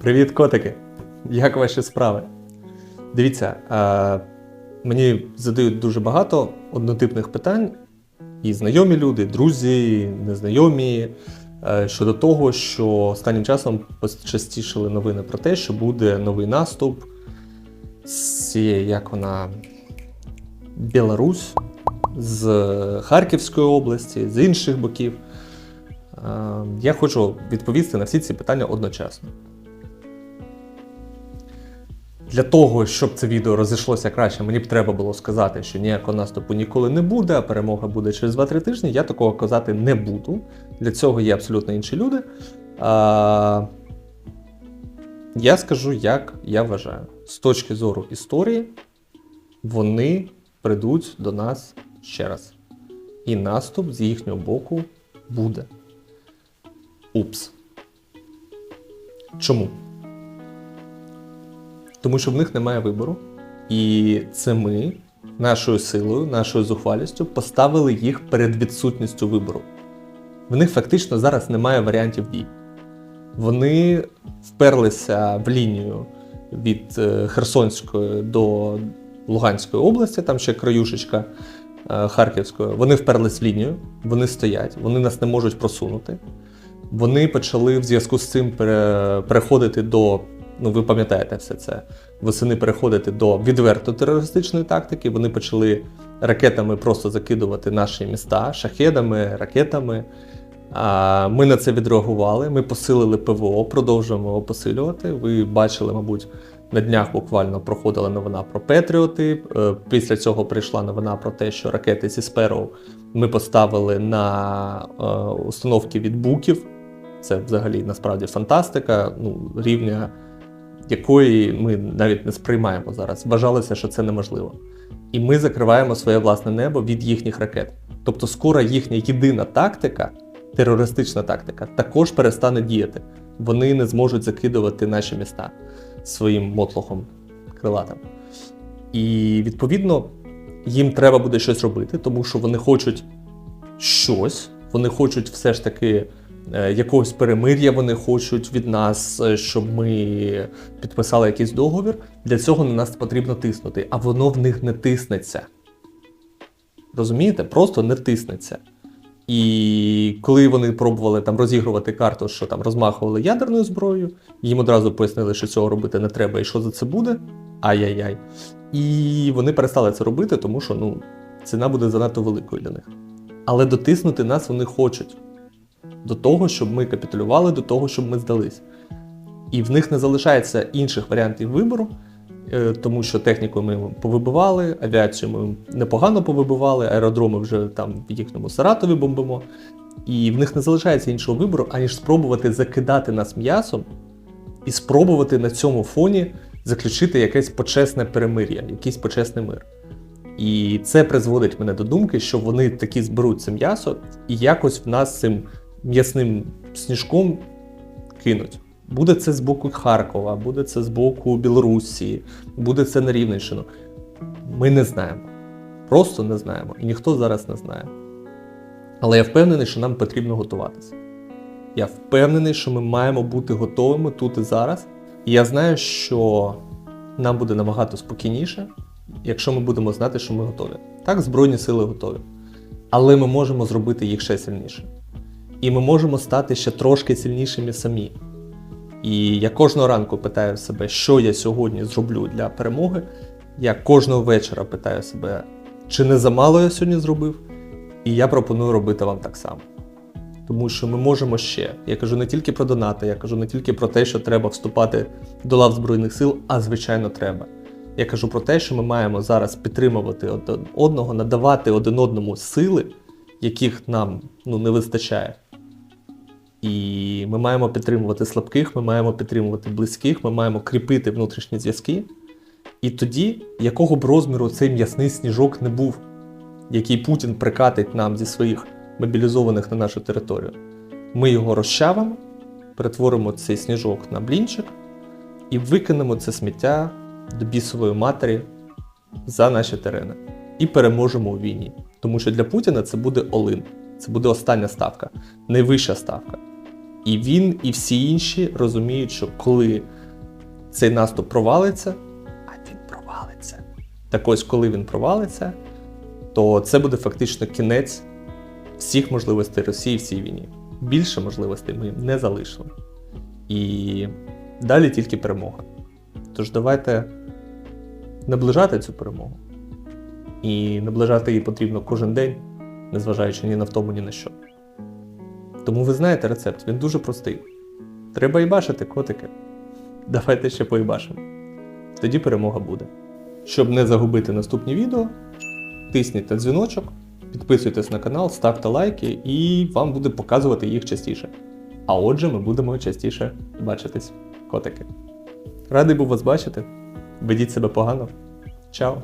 Привіт, котики! Як ваші справи? Дивіться, е, мені задають дуже багато однотипних питань, і знайомі люди, друзі, незнайомі, е, щодо того, що останнім часом частішали новини про те, що буде новий наступ з цієї, як вона, Білорусь, з Харківської області, з інших боків. Е, Я хочу відповісти на всі ці питання одночасно. Для того, щоб це відео розійшлося краще, мені б треба було сказати, що ніякого наступу ніколи не буде, а перемога буде через 2-3 тижні. Я такого казати не буду. Для цього є абсолютно інші люди. А, я скажу, як я вважаю. З точки зору історії, вони прийдуть до нас ще раз. І наступ з їхнього боку буде. Упс. Чому? Тому що в них немає вибору. І це ми нашою силою, нашою зухвалістю поставили їх перед відсутністю вибору. В них фактично зараз немає варіантів дій. Вони вперлися в лінію від е, Херсонської до Луганської області, там ще краюшечка е, Харківської. Вони вперлись в лінію, вони стоять, вони нас не можуть просунути. Вони почали в зв'язку з цим переходити до, ну ви пам'ятаєте все це, восени переходити до відверто терористичної тактики. Вони почали ракетами просто закидувати наші міста, шахедами, ракетами. А, Ми на це відреагували. Ми посилили ПВО, продовжуємо його посилювати. Ви бачили, мабуть, на днях буквально проходила новина про Петріоти. Е, Після цього прийшла новина про те, що ракети зі Сперов ми поставили на е, установки від буків. Це взагалі насправді фантастика, ну, рівня якої ми навіть не сприймаємо зараз. Вважалося, що це неможливо. І ми закриваємо своє власне небо від їхніх ракет. Тобто, скоро їхня єдина тактика, терористична тактика, також перестане діяти. Вони не зможуть закидувати наші міста своїм мотлохом крилатим. І відповідно їм треба буде щось робити, тому що вони хочуть щось, вони хочуть все ж таки якогось перемир'я, вони хочуть від нас, е, щоб ми підписали якийсь договір. Для цього на нас потрібно тиснути, а воно в них не тиснеться. Розумієте? Просто не тиснеться. І коли вони пробували там розігрувати карту, що там розмахували ядерною зброєю, їм одразу пояснили, що цього робити не треба і що за це буде. Ай-яй-яй. І вони перестали це робити, тому що ну, ціна буде занадто великою для них. Але дотиснути нас вони хочуть до того, щоб ми капітулювали, до того, щоб ми здались. І в них не залишається інших варіантів вибору, е, тому що техніку ми повибивали, авіацію ми непогано повибивали, аеродроми вже там в їхньому Саратові бомбимо. І в них не залишається іншого вибору, аніж спробувати закидати нас м'ясом і спробувати на цьому фоні заключити якесь почесне перемир'я, якийсь почесний мир. І це призводить мене до думки, що вони такі зберуть це м'ясо і якось в нас цим м'ясним сніжком кинуть. Буде це з боку Харкова, буде це з боку Білорусі, буде це на Рівненщину. Ми не знаємо. Просто не знаємо. І ніхто зараз не знає. Але я впевнений, що нам потрібно готуватися. Я впевнений, що ми маємо бути готовими тут і зараз. І я знаю, що нам буде набагато спокійніше, якщо ми будемо знати, що ми готові. Так, Збройні сили готові. Але ми можемо зробити їх ще сильніше. І ми можемо стати ще трошки сильнішими самі. І я кожного ранку питаю себе, що я сьогодні зроблю для перемоги. Я кожного вечора питаю себе, чи не замало я сьогодні зробив. І я пропоную робити вам так само. Тому що ми можемо ще. Я кажу не тільки про донати, я кажу не тільки про те, що треба вступати до лав Збройних сил, а звичайно треба. Я кажу про те, що ми маємо зараз підтримувати один одного, надавати один одному сили, яких нам ну, не вистачає. І ми маємо підтримувати слабких, ми маємо підтримувати близьких, ми маємо кріпити внутрішні зв'язки. І тоді, якого б розміру цей м'ясний сніжок не був, який Путін прикатить нам зі своїх мобілізованих на нашу територію, ми його розчавимо, перетворимо цей сніжок на блінчик і викинемо це сміття до бісової матері за наші терени. І переможемо у війні. Тому що для Путіна це буде олин, це буде остання ставка, найвища ставка. І він, і всі інші розуміють, що коли цей наступ провалиться, а він провалиться. Так ось, коли він провалиться, то це буде фактично кінець всіх можливостей Росії в цій війні. Більше можливостей ми не залишили. І далі тільки перемога. Тож давайте наближати цю перемогу. І наближати її потрібно кожен день, незважаючи ні на втому, ні на що. Тому ви знаєте рецепт, він дуже простий. Треба їбашити, котики. Давайте ще поїбашимо. Тоді перемога буде. Щоб не загубити наступні відео, тисніть на дзвіночок, підписуйтесь на канал, ставте лайки, і вам буде показувати їх частіше. А отже, ми будемо частіше бачитись, котики. Радий був вас бачити. Ведіть себе погано. Чао!